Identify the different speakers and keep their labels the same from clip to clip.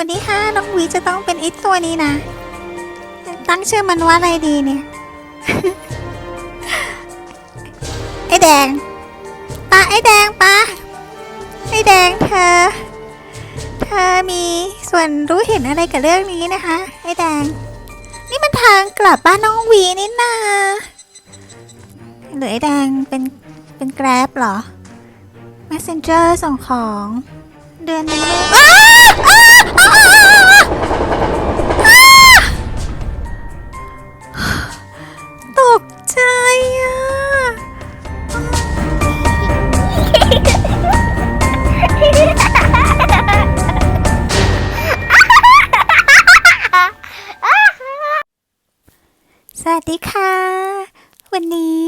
Speaker 1: วันนี้ค่ะน้องวีจะต้องเป็นไอ้ตัวนี้นะ ตั้งชื่อมันว่าอะไรดีเนี่ย ไอแดงปะไอแดงปะไอแดงเธอ เธอมีส่วนรู้เห็นอะไรกับเรื่องนี้นะคะ ไอแดง นี่มันทางกลับบ้านน้องวีนี่นาหรือไอแดงเป็นเป็นแกร็บเหรอ messenger ส่งของ เดือนนี้เลยอ้าอ้าอ้าอ้าตกใจอะ สวัสดีค่ะ วันนี้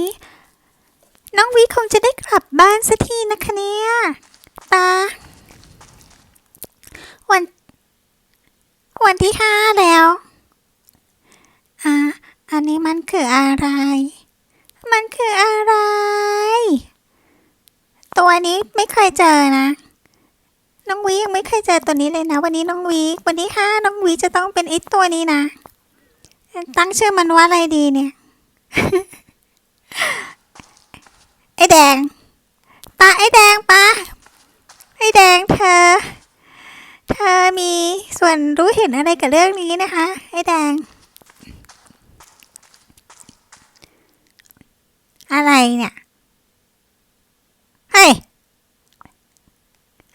Speaker 1: น้องวิคงจะได้กลับบ้านสักทีนะคะเนี่ยตา วัน วันที่ห้าแล้ว อ่า อันนี้มันคืออะไร มันคืออะไร ตัวนี้ไม่เคยเจอนะ น้องวียังไม่เคยเจอตัวนี้เลยนะ วันนี้น้องวีวันที่ห้าน้องวีจะต้องเป็นไอ้ตัวนี้นะ ตั้งชื่อมันว่าอะไรดีเนี่ย ไอ้แดงปะไอ้แดงปะไอ้แดงเธอ เธอมี ส่วนรู้เห็นอะไรกับเรื่องนี้นะคะไอ้แดง อะไรเนี่ย เฮ้ย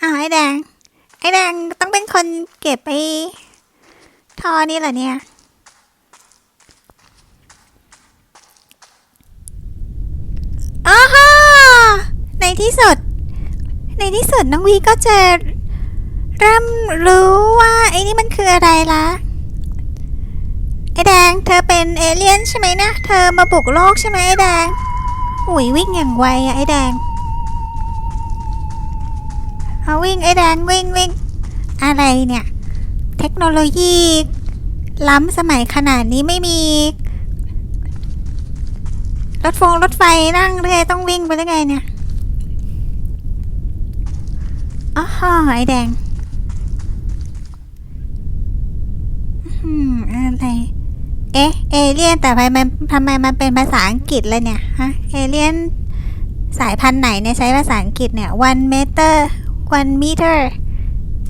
Speaker 1: อ้าวไอ้แดง ไอ้แดงต้องเป็นคนเก็บไปทอนี่เหรอเนี่ยอ้าฮะในที่สุด ในที่สุดน้องวีก็จะ เริ่มรู้ว่าไอ้นี่มันคืออะไรละไอ้แดง เธอเป็นเอเลี่ยนใช่ไหมนะ เธอมาบุกโลกใช่ไหมไอ้แดง อุ๋ยวิ่งอย่างไวอะไอ้แดงเอาวิ่งไอ้แดงวิ่งวิ่งอะไรเนี่ย เทคโนโลยี ล้ำสมัยขนาดนี้ไม่มี รถฟงรถไฟนั่งเลยต้องวิ่งไปได้ไงเนี่ยอ๋อไอ้แดงอืมอะไร เอเลี่ยนแต่ทำไมมันทำไมมันเป็นภาษาอังกฤษเลยเนี่ยฮะเอเลี่ยนสายพันธุ์ไหนเนี่ยใช้ภาษาอังกฤษเนี่ย one meter one meter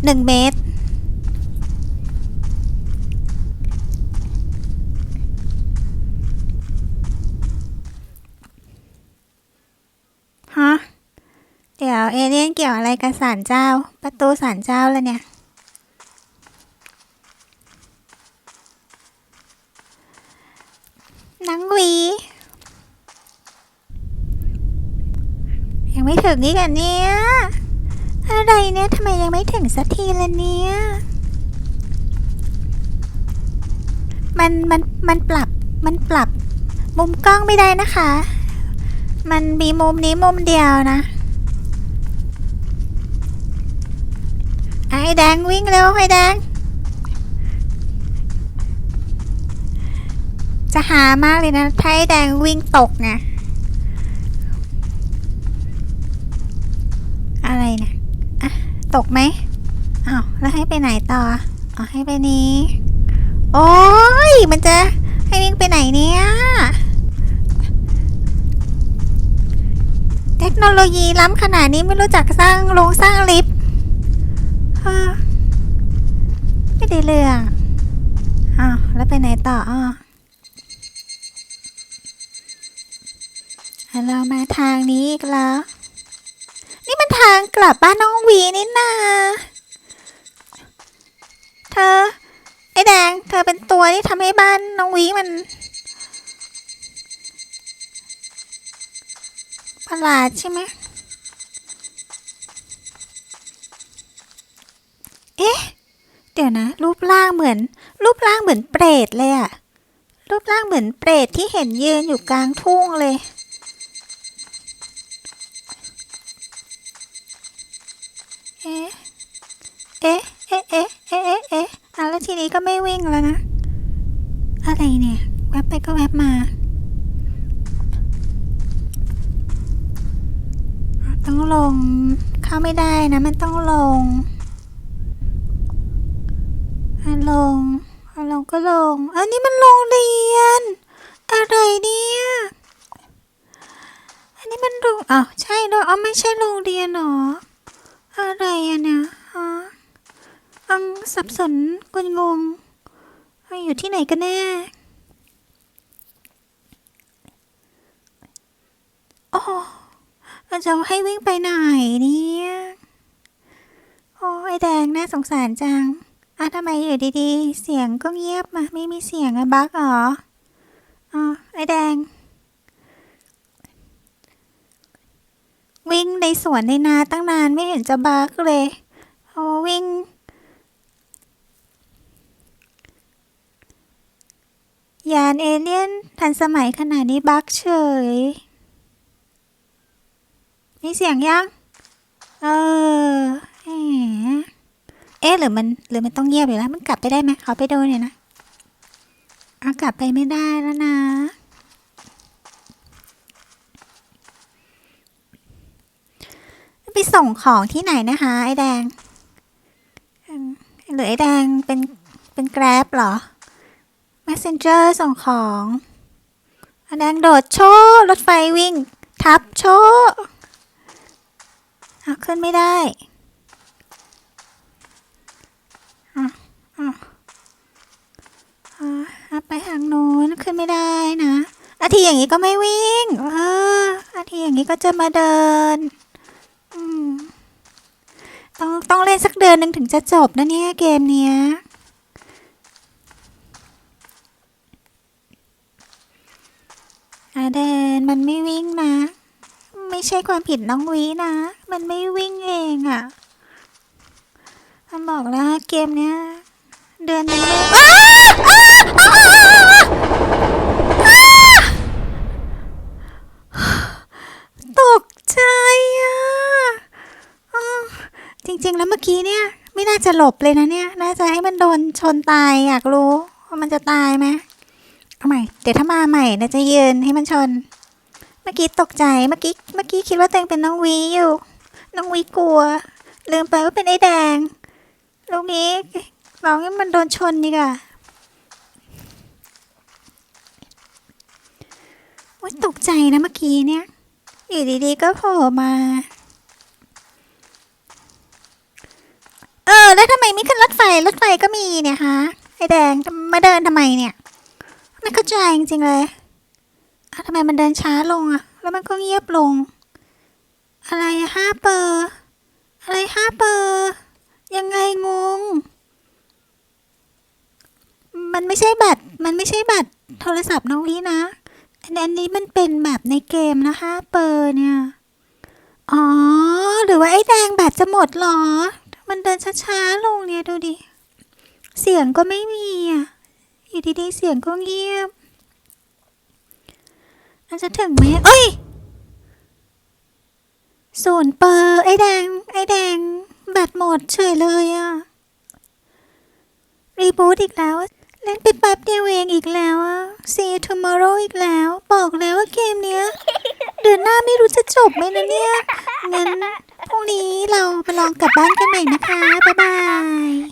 Speaker 1: หนึ่งเมตร ฮะ เดี๋ยวเอเลี่ยนเกี่ยวอะไรกับศาลเจ้า ประตูศาลเจ้าแล้วเนี่ย นังหวี ยังไม่ถึงนี่กันเนี่ยอะไรเนี่ยทำไมยังไม่ถึงสักทีละเนี่ยมันมันมันปรับมันปรับมุมกล้องไม่ได้นะคะ มันมีมุมนี้มุมเดียวนะ ไอ้แดงวิ่งเร็วไอ้แดง จะหามากเลยนะไพ่แดงวิ่งตกไงอะไรนะอะตกไหมอ้าวแล้วให้ไปไหนต่ออ๋อให้ไปนี้ โอ้ยมันจะให้วิ่งไปไหนเนี่ยเทคโนโลยีล้ำขนาดนี้ไม่รู้จักสร้างโรงสร้างลิฟต์ไม่ได้เรื่องอ้าวแล้วไปไหนต่ออ้อ เรามาทางนี้อีกแล้ว นี่มันทางกลับบ้านน้องวีนี่นาเธอ ไอ้แดง เธอเป็นตัวที่ทำให้บ้านน้องวีมันประหลาดใช่ไหมเอ๊ะ เดี๋ยวนะ รูปร่างเหมือน รูปร่างเหมือนเปรตเลยอะรูปร่างเหมือนเปรตที่เห็นยืนอยู่กลางทุ่งเลย งแล้วนะ อะไรเนี่ย แวบไปก็แวบมา ต้องลง เข้าไม่ได้นะ มันต้องลงอะลงอะลงก็ลง อันนี้มันโรงเรียน อะไรเนี่ย อันนี้มันโรงอ้าวใช่ด้วยอ๋อไม่ใช่โรงเรียนหรอ อะไรอะเนี่ยฮะอังสับสนกนงง ออยู่ที่ไหนกันแน่ โอ้เราจะให้วิ่งไปไหนเนี่ยโอ้ไอแดงน่าสงสารจังอะทำไมอยู่ดีๆ เสียงก็เงียบมาไม่มีเสียงอะบักเหรออ๋อไอแดง วิ่งในสวนในนาตั้งนานไม่เห็นจะบักเลยโอ้วิ่ง ยานเอเลี่ยนทันสมัยขนาดนี้บักเฉย มีเสียงยัง เออแหมเอ๊ะหรือมันหรือมันต้องเงียบอยู่แล้ว มันกลับไปได้ไหมขอไปดูหน่อยนะเอากลับไปไม่ได้แล้วนะ ไปส่งของที่ไหนนะคะ ไอ้แดงอืมหรือไอ้แดงเป็นเป็นแกร็บเหรอ messenger ส่งของไอ้แดงโดดโชว์รถไฟวิ่ง ทับโชว์อะขึ้นไม่ได้อะอะอะอะไปทางโน้นขึ้นไม่ได้นะอาทีอย่างนี้ก็ไม่วิ่ง เอออาทีอย่างนี้ก็จะมาเดินต้องต้องเล่นสักเดือนหนึ่งถึงจะจบนะเนี่ยเกมเนี้ย อาเดนมันไม่วิ่งนะ ไม่ใช่ความผิดน้องวีนะ มันไม่วิ่งเองอะ่ะมันบอกแล้วเกมเนี้ย เดือนนึงตกใจอะจริง ๆ แล้วเมื่อกี้เนี่ย ไม่น่าจะหลบเลยนะเนี่ย น่าจะให้มันโดนชนตายอยากรู้ว่ามันจะตายไหม เอาใหม่ เดี๋ยวถ้ามาใหม่เดี๋ยวจะยืนให้มันชน เมื่อกี้ตกใจ เมื่อกี้เมื่อกี้คิดว่าตัวเองเป็นน้องวีอยู่ น้องวีกลัว ลืมไปว่าเป็นไอ้แดงลูกนี้ร้องให้มันโดนชนดีกว่าว่าตกใจนะเมื่อกี้เนี่ยอยู่ดีๆก็โผล่มา เออ แล้วทำไมไม่ขึ้นรถไฟ รถไฟก็มีเนี่ยฮะไอ้แดงมาเดินทำไมเนี่ย ไม่เข้าใจจริงๆเลยทำไมมันเดินช้าลงอะแล้วมันก็เงียบลง อะไรอะห้าเปอร์อะไรห้าเปอร์ยังไงงง มันไม่ใช่บัตร มันไม่ใช่บัตรโทรศัพท์น้องลีนะ อันนี้มันเป็นแบบในเกมนะห้าเปอร์เนี่ย อ๋อ หรือว่าไอ้แดงแบตจะหมดเหรอ มันเดินช้าๆลงเนี่ยดูดิ เสียงก็ไม่มีอะ อยู่ดีๆเสียงก็เงียบอาจจะถึงไหมเอ้ยศูนย์เปอร์ไอ้แดง ไอ้แดง แบตหมดเฉยเลยอะรีบูตอีกแล้ว เล่นไปแป๊บเดียวเองอีกแล้วอะ See you tomorrow อีกแล้ว บอกแล้วว่าเกมเนี้ย เดือนหน้าไม่รู้จะจบไหมนะเนี่ย งั้นพรุ่งนี้เราไปลองกลับบ้านกันใหม่นะคะ บ๊ายบาย